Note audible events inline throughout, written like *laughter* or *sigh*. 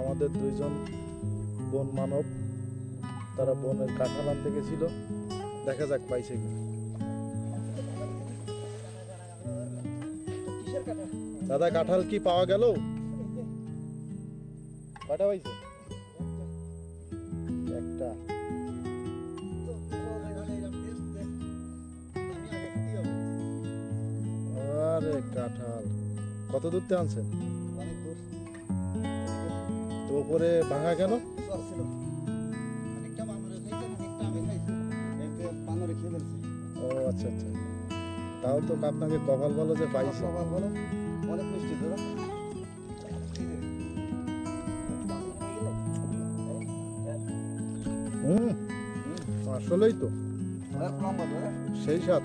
আমাদের দুইজন বন মানব, তারা বনের কাঁঠাল আনতে গেছিল। দেখা যাক পাইছে কি দাদা, কাঁঠাল কি পাওয়া গেল? কয়টা পাইছে একটা। আরে কাঁঠাল, কত দূর থেকে আনছেন? অনেক দূর বানরে খেয়ে ফেলছে ও আচ্ছা আচ্ছা। তাহলে তো আপনাকে কপাল ভালো যে পাইছে। বাবা বলো অনেক মিষ্টি তো। হুম আসলেই তো হ্যাঁ? সেই সাত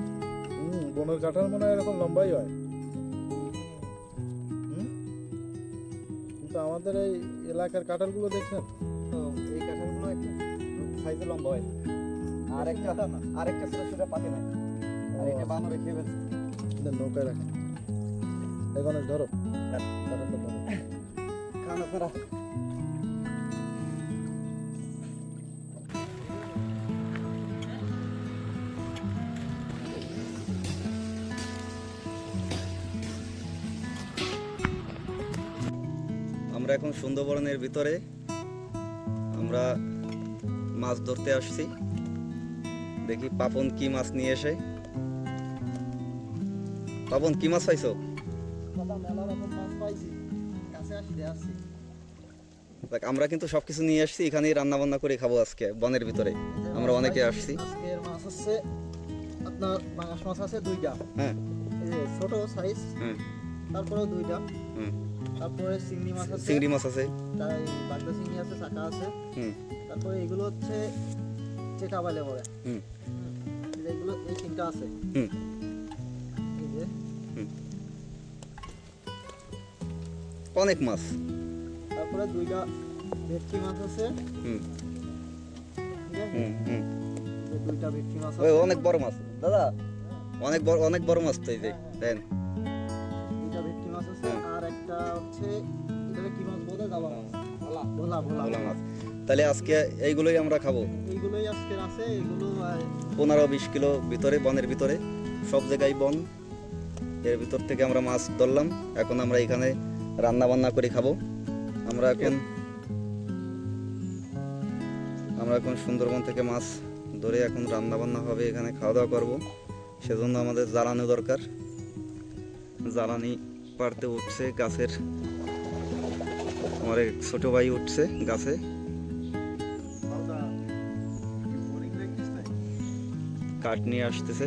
হুম বনের কাঁঠাল মনে হয় এরকম লম্বাই হয়। আমাদের এই এলাকার কাঁঠালগুলো দেখছেন? তো এই কাঁঠালগুলো একটা সাইজে লম্বা হয়। আর একটা আর একটা ছোট ছোট পাতে নাই আর এটা বানরে খেয়ে ফেলছে। নৌকায় রাখে এই গণেশ ধরো। ধরো খান আপনারা আমরা এখন সুন্দরবনের ভিতরে আমরা মাছ ধরতে আসছি। দেখি পাপন কি মাছ নিয়ে এসে। পাপন কি মাছ পাইছো? আমরা কিন্তু সবকিছু নিয়ে আসছি এখানেই রান্না বান্না করে খাব আজকে বনের ভিতরে। আমরা অনেকে আসছি। মাছ হচ্ছে আপনার মাছ আছে দুইটা। হ্যাঁ। ছোট সাইজ হুম তারপরে দুইটা। হুম। তারপরে চিংড়ি মাছ আছে চিংড়ি মাছ আছে। তাই বাগদা চিংড়ি আছে চাকা আছে। হুম। তারপরে এগুলো হচ্ছে চেটা বলে বলে। হুম। এগুলো এই তিনটা আছে। হুম। এই যে। অনেক মাছ। তারপরে দুইটা ভেটকি মাছ আছে। হুম। হুম হুম। দুইটা ভেটকি মাছ আছে। অনেক বড় মাছ। দাদা অনেক বড় অনেক বড় মাছ তো এই যে দেন। দুইটা ভেটকি মাছ আছে। হচ্ছে এটাকে কি মাছ বলে? যাবা ভোলা। ভোলা ভোলা ভোলা মাছ। তাহলে আজকে এইগুলোই আমরা খাব? এইগুলোই আজকের আছে এগুলো পনেরো বিশ কিলো ভিতরে বনের ভিতরে। সব জায়গায় বন। এর ভিতর থেকে আমরা মাছ ধরলাম। এখন আমরা এখানে রান্না বান্না করে খাব। আমরা এখন আমরা এখন সুন্দরবন থেকে মাছ ধরে এখন রান্না বান্না হবে এখানে খাওয়া দাওয়া করব। সেজন্য আমাদের জ্বালানি দরকার। জ্বালানি পাড়তে উঠছে গাছের। আমার এক ছোট ভাই উঠছে গাছে। কাঠ নিয়ে আসতেছে।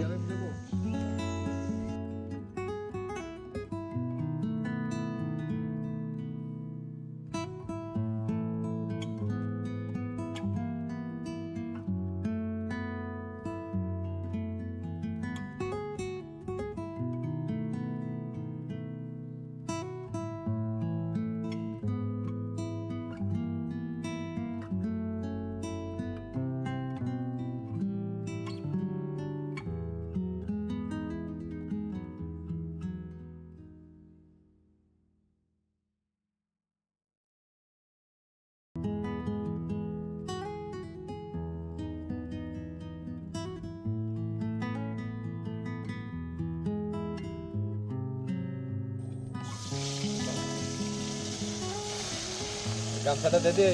গামছাটা দে দে।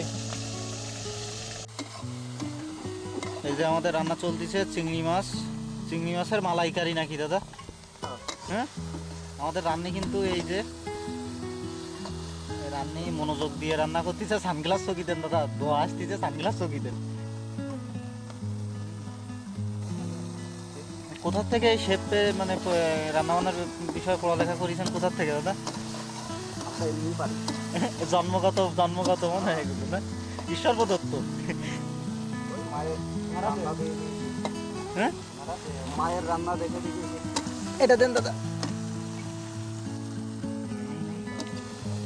এই যে আমাদের রান্না চলতেছে চিংড়ি মাছ। চিংড়ি মাছের মালাইকারি নাকি, দাদা? হ্যাঁ? আমাদের রান্নি কিন্তু এই যে রান্নি মনোযোগ দিয়ে রান্না করতেছে সানগ্লাস চকি দেন দাদা। ধোয়া আসতেছে সানগ্লাস চকি দেন কোথা থেকে এই শেপে মানে রান্না বান্নার বিষয়ে পড়ালেখা করেছেন কোথা থেকে, দাদা? এমনি পারি। *laughs* জন্মগত জন্মগত মনে হয় এগুলো না? ঈশ্বর প্রদত্ত। মায়ের রান্না দেখে হ্যাঁ? দেখে এটা দেন দাদা।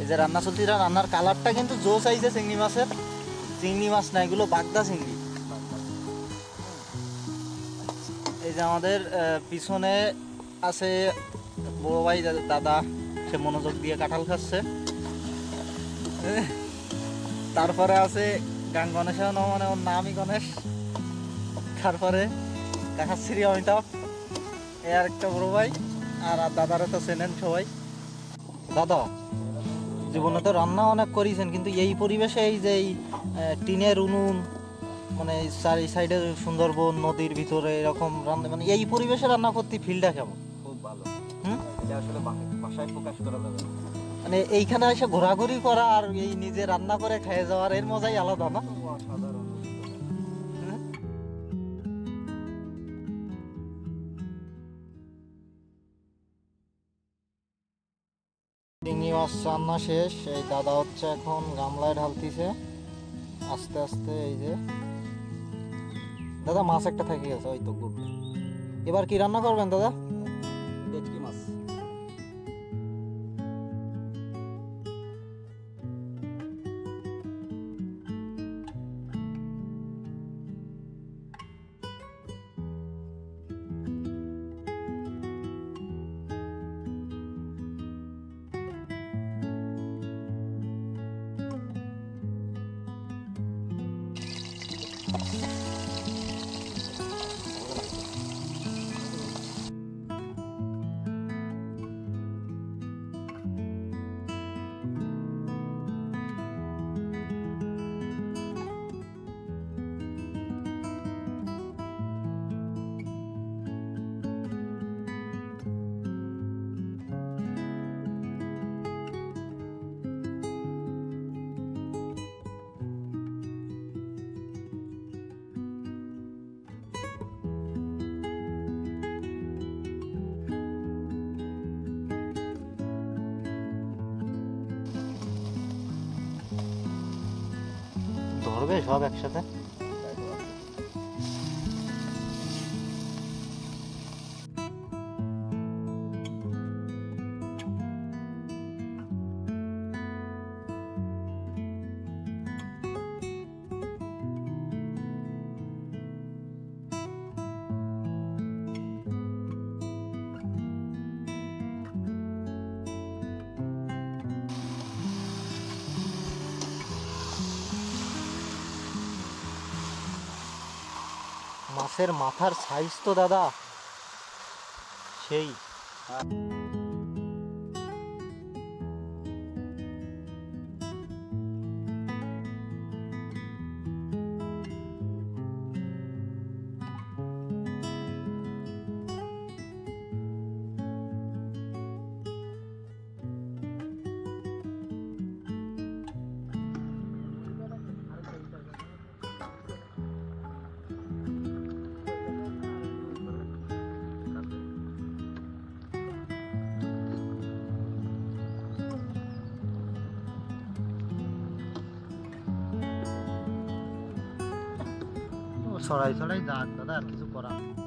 এই যে রান্না এটা রান্নার কালারটা কিন্তু জো সাইজে চিংড়ি মাছের। চিংড়ি মাছ না এগুলো বাগদা চিংড়ি। এই যে আমাদের পিছনে আছে বড় ভাই দাদা। সে মনোযোগ দিয়ে কাঁঠাল খাচ্ছে। তারপরে আছে গান গণেশের মানে ওর নামই গণেশ। তারপরে কাকাশ্রী অমিতাভ। এ আর একটা বড় ভাই, আর দাদারা তো চেনেন সবাই। দাদা, জীবনে তো রান্না অনেক করেছেন, কিন্তু এই পরিবেশে এই যে টিনের উনুন মানে চারি সাইডে সুন্দরবন, নদীর ভিতরে এরকম রান্না মানে এই পরিবেশে রান্না করতে ফিলটা কেমন? এটা আসলে ভাষায় প্রকাশ করা যাবে। মানে এইখানে এসে ঘোরাঘুরি করা আর এই নিজে রান্না করে খেয়ে যাওয়ার এর মজাই আলাদা না? অভিজ্ঞতা। মাছ রান্না শেষ এই দাদা হচ্ছে এখন গামলায় ঢালতিছে। আস্তে আস্তে এই যে। দাদা মাছ একটা থেকে গেছে ওই তো গুড। এবার কি রান্না করবেন দাদা? ধরবে সব একসাথে। মাছের মাথার সাইজ তো দাদা। সেই। ছড়াই ছড়াই যাক দাদা আর কিছু করার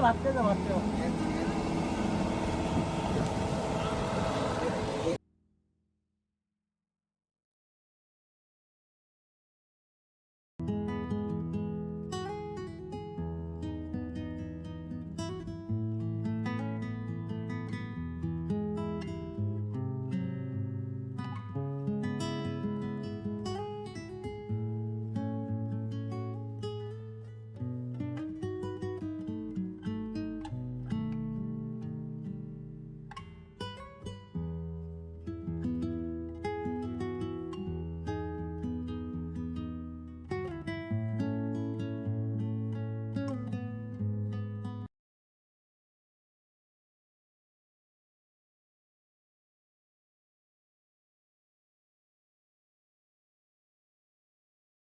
맞대요 맞대요. 맞대요